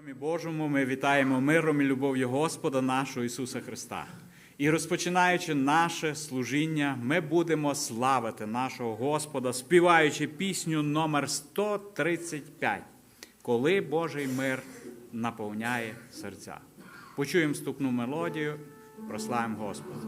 домі Божому ми вітаємо миром і любов'ю Господа нашого Ісуса Христа. І розпочинаючи наше служіння, ми будемо славити нашого Господа, співаючи пісню номер 135, коли Божий мир наповняє серця. Почуємо вступну мелодію, прославимо Господа.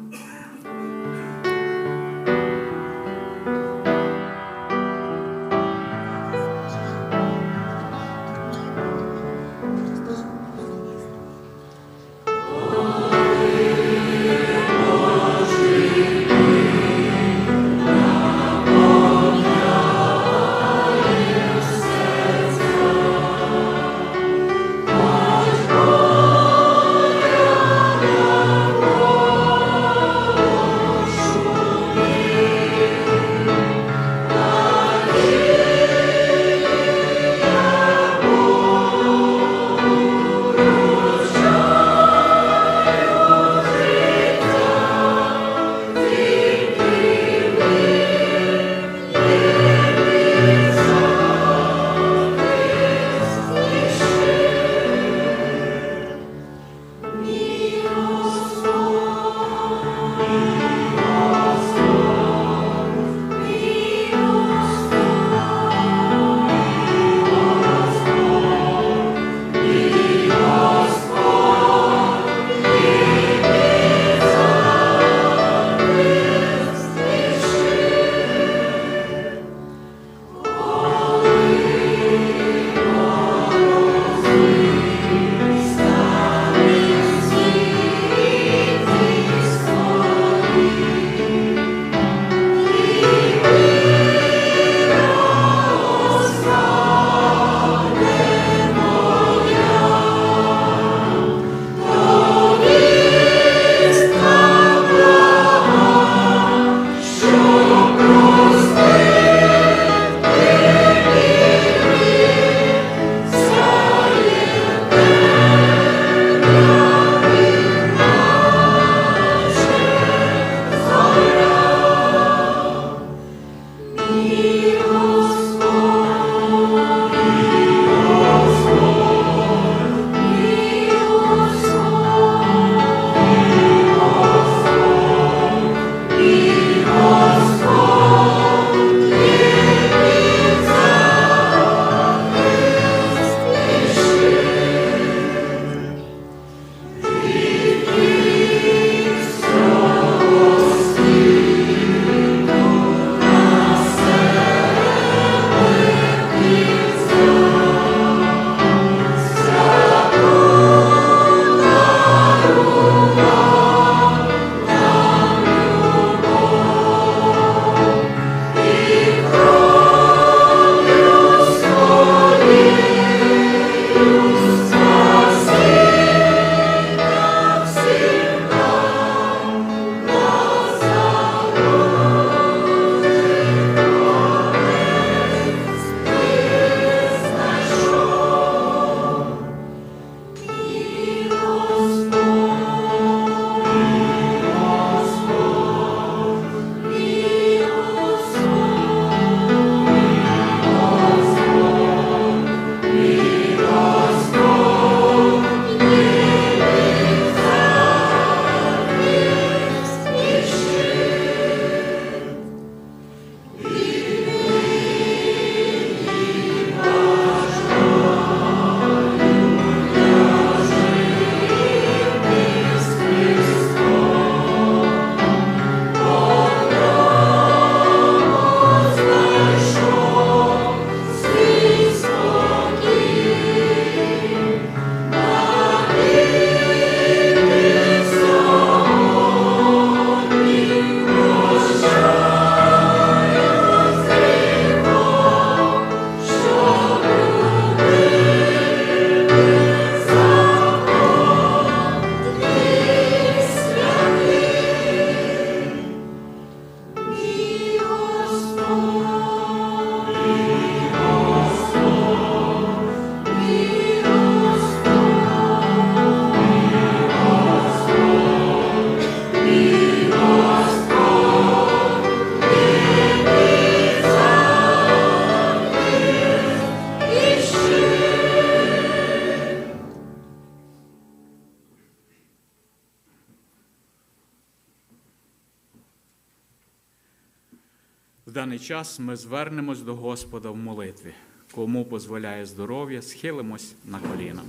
Даний час ми звернемось до Господа в молитві. Кому дозволяє здоров'я, схилимось на коліна.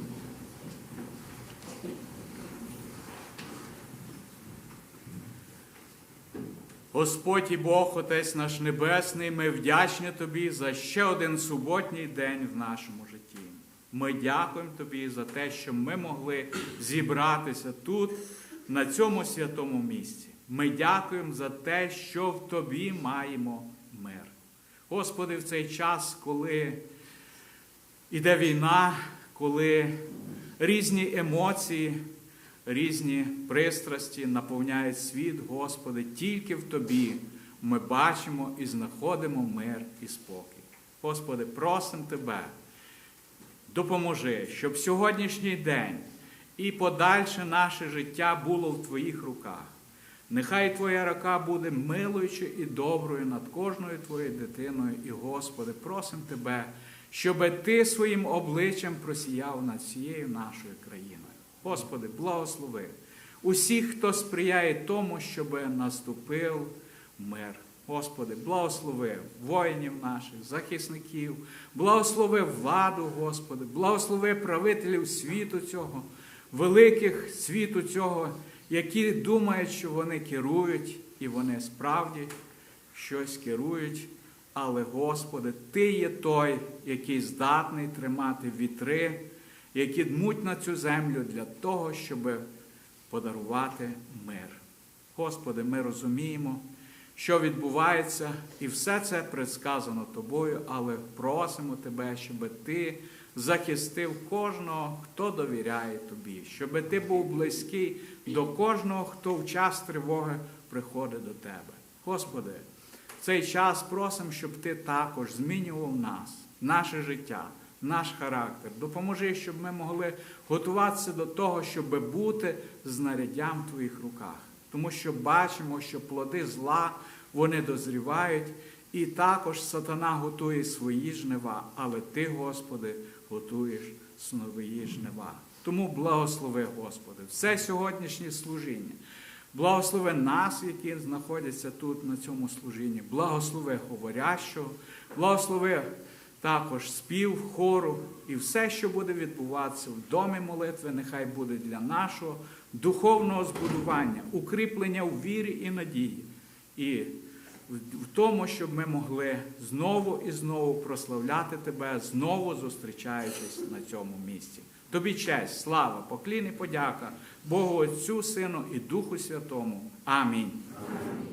Господь і Бог, Отець наш Небесний, ми вдячні Тобі за ще один суботній день в нашому житті. Ми дякуємо Тобі за те, що ми могли зібратися тут, на цьому святому місці. Ми дякуємо за те, що в Тобі маємо. Господи, в цей час, коли іде війна, коли різні емоції, різні пристрасті наповняють світ, Господи, тільки в Тобі ми бачимо і знаходимо мир і спокій. Господи, просимо Тебе, допоможи, щоб сьогоднішній день і подальше наше життя було в Твоїх руках. Нехай Твоя рука буде милуючою і доброю над кожною Твоєю дитиною. І, Господи, просимо Тебе, щоб Ти своїм обличчям просіяв над всією нашою країною. Господи, благослови усіх, хто сприяє тому, щоб наступив мир. Господи, благослови воїнів наших, захисників, благослови владу, Господи, благослови правителів світу цього, великих світу цього, які думають, що вони керують, і вони справді щось керують. Але, Господи, Ти є той, який здатний тримати вітри, які дмуть на цю землю для того, щоб подарувати мир. Господи, ми розуміємо, що відбувається, і все це предсказано Тобою, але просимо Тебе, щоб Ти захистив кожного, хто довіряє Тобі, щоб Ти був близький до кожного, хто в час тривоги приходить до Тебе. Господи, в цей час просимо, щоб Ти також змінював нас, наше життя, наш характер. Допоможи, щоб ми могли готуватися до того, щоб бути знаряддям в Твоїх руках. Тому що бачимо, що плоди зла вони дозрівають, і також сатана готує свої жнива, але Ти, Господи, готуєш свої жнива. Тому благослови, Господи, все сьогоднішнє служіння. Благослови нас, які знаходяться тут на цьому служінні, благослови говорящого, благослови також спів, хору і все, що буде відбуватися в домі молитви, нехай буде для нашого духовного збудування, укріплення у вірі і надії, і в тому, щоб ми могли знову і знову прославляти Тебе, знову зустрічаючись на цьому місці. Тобі честь, слава, поклін і подяка Богу Отцю, Сину і Духу Святому. Амінь. Очі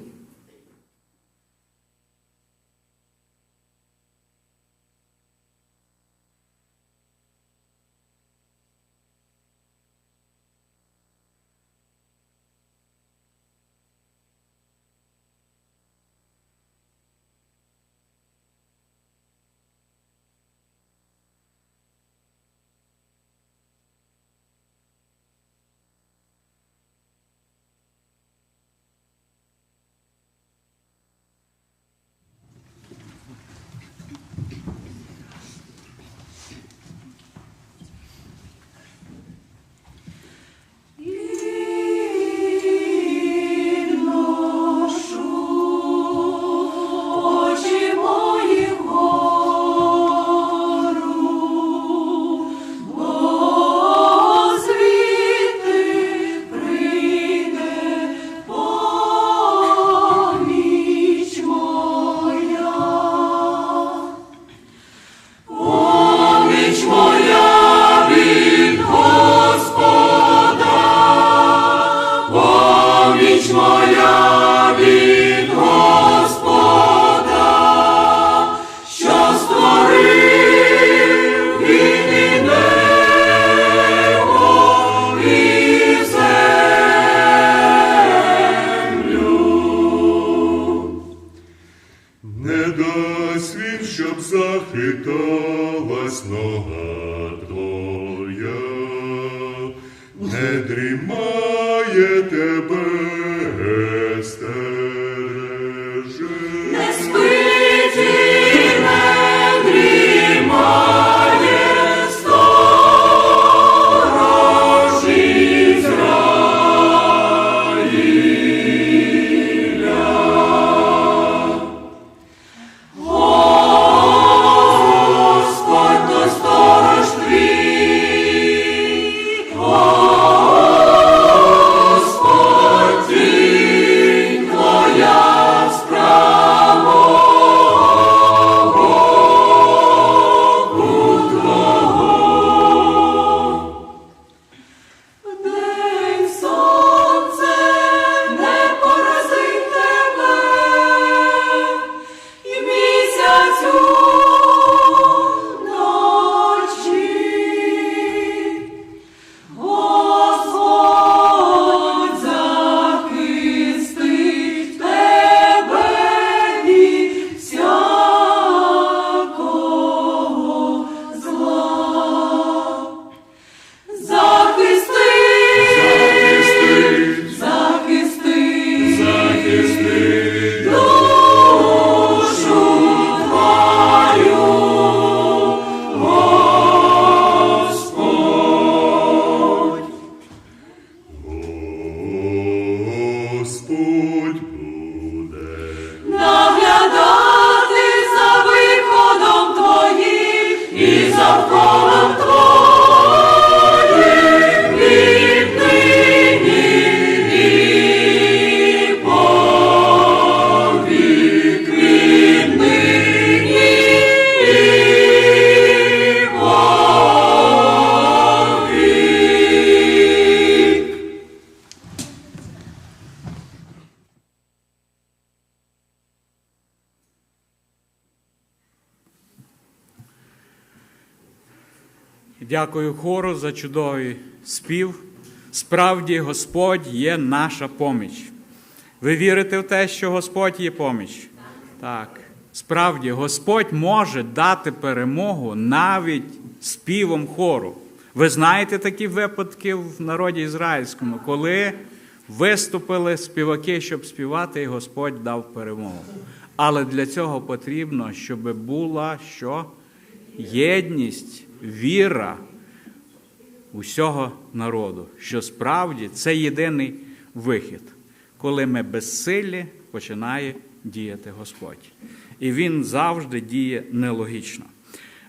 він, щоб захиталась нога твоя, не дрімає тебе Дякую хору за чудовий спів. Справді, Господь є наша поміч. Ви вірите в те, що Господь є поміч? Так. Справді, Господь може дати перемогу навіть співом хору. Ви знаєте такі випадки в народі ізраїльському, коли виступили співаки, щоб співати, і Господь дав перемогу. Але для цього потрібно, щоб була що? Єдність, віра усього народу, що справді це єдиний вихід, коли ми безсиллі починає діяти Господь. І Він завжди діє нелогічно.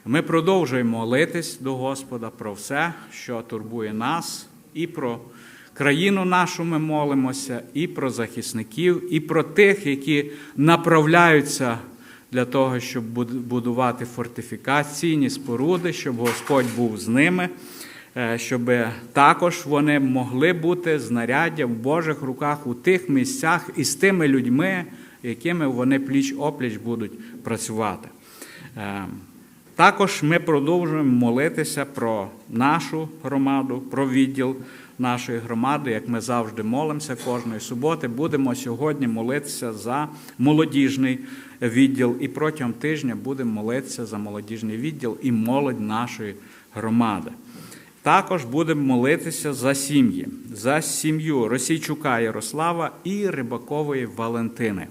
Ми продовжуємо молитись до Господа про все, що турбує нас, і про країну нашу ми молимося, і про захисників, і про тих, які направляються для того, щоб будувати фортифікаційні споруди, щоб Господь був з ними, щоб також вони могли бути знаряддя в Божих руках у тих місцях і з тими людьми, якими вони пліч опліч будуть працювати. Е, Також ми продовжуємо молитися про нашу громаду, про відділ нашої громади, як ми завжди молимося кожної суботи. Будемо сьогодні молитися за молодіжний відділ, і протягом тижня будемо молитися за молодіжний відділ і молодь нашої громади. Також будемо молитися за сім'ї, за сім'ю Російчука Ярослава і Рибакової Валентини.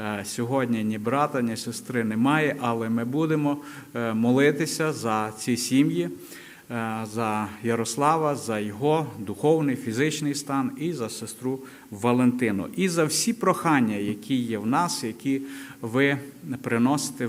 Е, Сьогодні ні брата, ні сестри немає, але ми будемо е, молитися за ці сім'ї, е, за Ярослава, за його духовний, фізичний стан і за сестру Валентину. І за всі прохання, які є в нас, які ви приносите